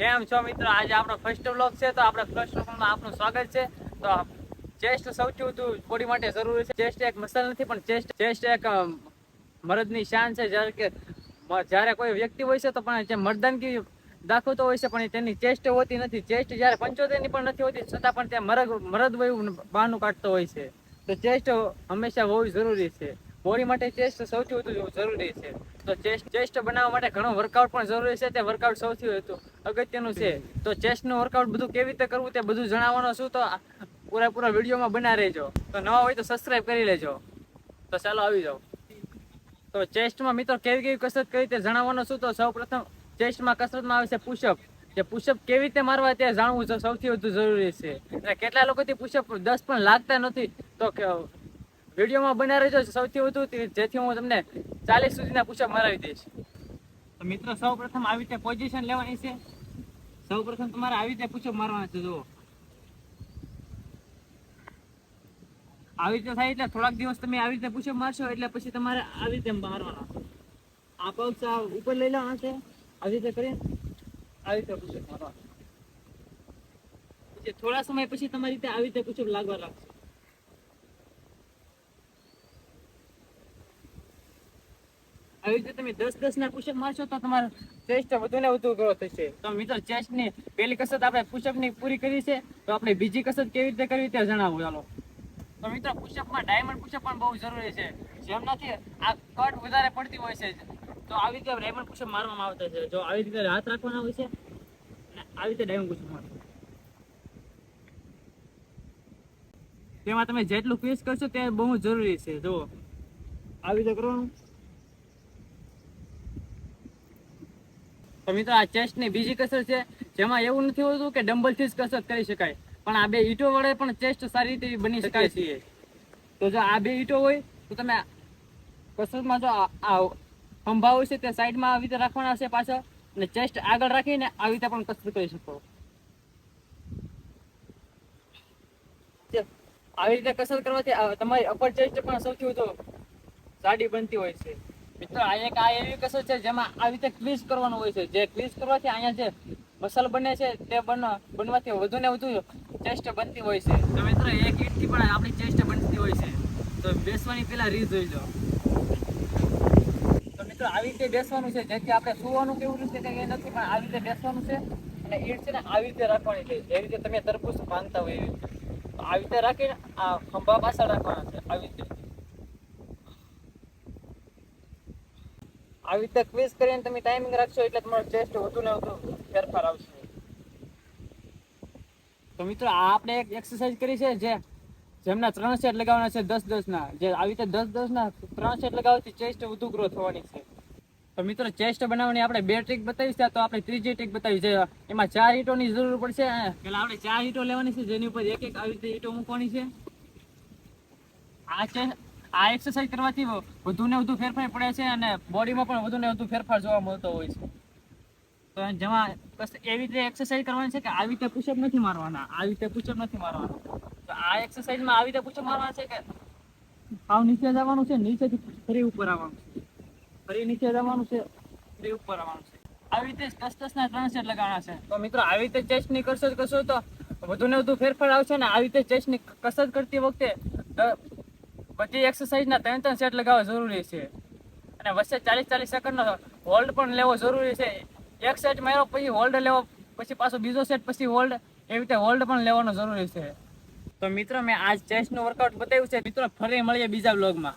કેમ છો મિત્રો, આજે આપણો ફર્સ્ટ વ્લોગ છે, તો આપણે ફર્સ્ટ વ્લોગમાં આપનું સ્વાગત છે. તો ચેસ્ટ સૌથી વધુ બોડી માટે જરૂરી છે ચેસ્ટ એક મસલ નથી, પણ ચેસ્ટ ચેસ્ટ એક મરદની શાન છે. જ્યારે કે જ્યારે કોઈ વ્યક્તિ હોય છે, તો પણ જે મર્દાનગી દાખવતો હોય છે, પણ તેની ચેસ્ટ હોતી નથી. ચેસ્ટ જ્યારે પંચોતેરની પણ નથી હોતી, છતાં પણ તે મરદ મરદ વયું બહાનું કાઢતો હોય છે. તો ચેસ્ટ હંમેશા હોવી જરૂરી છે. બોડી માટે ચેસ્ટ સૌથી વધુ જરૂરી છે. તો ચેસ્ટ ચેસ્ટ બનાવવા માટે ઘણો વર્કઆઉટ પણ જરૂરી છે. તે વર્કઆઉટ સૌથી વધુ અગત્યનું છે. તો ચેસ્ટનું વર્કઆઉટ બધું કેવી રીતે કરવું તે બધું જણાવવાનું છું. તો પૂરેપૂરા વિડીયોમાં બના રહેજો. તો નવા હોય તો સબસ્ક્રાઈબ કરી લેજો. તો ચાલો આવી જાઓ. તો ચેસ્ટમાં મિત્રો કેવી કેવી કસરત કરી તે જણાવવાનું છું. તો સૌ પ્રથમ ચેસ્ટમાં કસરતમાં આવે છે પુશઅપ જે પુશઅપ કેવી રીતે મારવા તે જાણવું સૌથી વધુ જરૂરી છે. અને કેટલા લોકોથી પુશઅપ દસ પણ લાગતા નથી, તો વિડીયોમાં બના રહેજો. સૌથી વધુ જેથી હું તમને ચાલીસ સુધીના પુશઅપ મરાવી દઈશ. તો મિત્રો, સૌ પ્રથમ આવી રીતે પોઝિશન લેવાની છે. સૌ પ્રથમ તમારે આવી રીતે પુશઅપ મારવાના છે, જુઓ. આવી રીતે થાય એટલે થોડાક દિવસ તમે આવી રીતે પુશઅપ મારશો એટલે પછી તમારે આવી રીતે મારવાના. આ પગ ઉપર લઈ લેવાના છે. આવી રીતે કરી આવી રીતે પુશઅપ મારવાના. થોડા સમય પછી તમારી રીતે આવી રીતે પુશઅપ લાગવા લાગશે. આવી રીતે તમે દસ દસ ના પુશઅપ મારશો તો તમારો ચેસ્ટ વધુ ને વધુ ગ્રો થશે. તો મિત્રો ચેસ્ટની પહેલી કસરત આપણે પુષ્પની પૂરી કરી છે. તો આપણે બીજી કસરત કેવી રીતે કરવી તે જણાવું, ચાલો. તો મિત્રો, પુશઅપમાં ડાયમંડ પુષ્પ પણ બહુ જરૂરી છે. જેમનાથી આ કટ વધારે પડતી હોય છે. તો આવી રીતે ડાયમંડ પુષ્પ મારવામાં આવતા છે. જો આવી રીતે હાથ રાખવાના હોય છે, અને આવી રીતે ડાયમંડ પુશઅપ મારવાના તેમાં તમે જેટલું ફેસ કરશો તે બહુ જરૂરી છે. જો આવી રીતે કરવાનું. તો મિત્રો આ ચેસ્ટની બીજી કસરત છે જેમાં એવું નથી હોતું કે ડમ્બલ જ કસરત કરી શકાય. પણ આ બે ઈંટો વડે પણ ચેસ્ટ સારી રીતે બની શકાય. છે તો જો આ બે ઈંટો હોય તો તમે કસરતમાં જો આ- આ ખંભા હોય છે તે સાઈડમાં આવી રીતે રાખવાના છે પાછળ અને ચેસ્ટ આગળ રાખીને આવી રીતે પણ કસરત કરી શકો. આવી રીતે કસરત કરવાથી તમારી અપર ચેસ્ટ પણ સૌથી વધુ જાડી બનતી હોય છે. મિત્રો, આ આ એવી કસરત છે જેમાં આવી રીતે ક્વિઝ કરવાનું હોય છે. જે ક્વિઝ કરવાથી અહીંયા જે મસલ બને છે તે બન બનવાથી વધુ ને વધુ ચેસ્ટ બનતી હોય છે. તો મિત્રો, એક ઈંટથી પણ આપણી ચેસ્ટ બનતી હોય છે. તો બેસવાની પહેલાં રીત જોઈ લો. તો મિત્રો, આવી રીતે બેસવાનું છે. જેથી આપણે સુવાનું કેવું રીતે કંઈ નથી, પણ આવી રીતે બેસવાનું છે. અને ઈટ છે ને આવી રીતે રાખવાની છે. જે રીતે તમે તરબૂચ બાંધતા હોય તો આવી રીતે રાખીને આ ખંભા પાછળ રાખવાના છે. આવી રીતે. આવી રીતે ક્વિઝ કરીને તમે ટાઈમિંગ રાખશો એટલે તમારો ચેસ્ટ વધુ ને વધુ ફેરફાર આવશે. તો મિત્રો, આ આપણે એક એક્સરસાઇઝ કરી છે જે જેમના ત્રણ સેટ લગાવવાના છે દસ દસ ના જે આવી રીતે દસ દસ ના ત્રણ સેટ લગાવવાથી ચેસ્ટ વધુ ગ્રો થવાની છે. તો મિત્રો ચેસ્ટ બનાવવાની આપણે બે ટ્રીક બતાવી છે તો આપણે ત્રીજી ટ્રીક બતાવી છે એમાં ચાર ઈંટોની જરૂર પડશે. પેલા આપણે ચાર ઈંટો લેવાની છે. જેની ઉપર એક એક આવી રીતે ઈંટો મૂકવાની છે. આ છે આ એક્સરસાઇઝ કરવાથી વધુ ને વધુ ફેરફાર પડે છે અને બોડીમાં પણ વધુ ને વધુ ફેરફાર જોવા મળતો હોય છે. તો જેમાં એવી રીતે એક્સરસાઇઝ કરવાની છે કે આવી રીતે પુશઅપ નથી મારવાના, આવી રીતે પુશઅપ નથી મારવાના. તો આ એક્સરસાઇઝમાં આવી રીતે પુશઅપ મારવાના છે કે આવ નીચે જવાનું છે, નીચેથી ફરી ઉપર આવવાનું છે. ફરી નીચે જવાનું છે, ફરી ઉપર આવવાનું છે. આવી રીતે દસ દસ ના ત્રણ સેટ લગાવવાના છે. તો મિત્રો, આવી રીતે ચેસ્ટની કસરત કરશો તો વધુ ને વધુ ફેરફાર આવશે ને આવી રીતે ચેસ્ટની કસરત કરતી વખતે બધી એક્સરસાઇઝના ત્રણ ત્રણ સેટ લગાવવા જરૂરી છે. અને વચ્ચે ચાલીસ ચાલીસ સેકન્ડનો હોલ્ડ પણ લેવો જરૂરી છે. એક સેટ માર્યો પછી હોલ્ડ લેવો, પછી પાછો બીજો સેટ પછી હોલ્ડ એવી રીતે હોલ્ડ પણ લેવાનો જરૂરી છે. તો મિત્રો, મેં આજ ચેસ્ટનું વર્કઆઉટ બતાવ્યું છે. મિત્રો, ફરી મળીએ બીજા બ્લોગમાં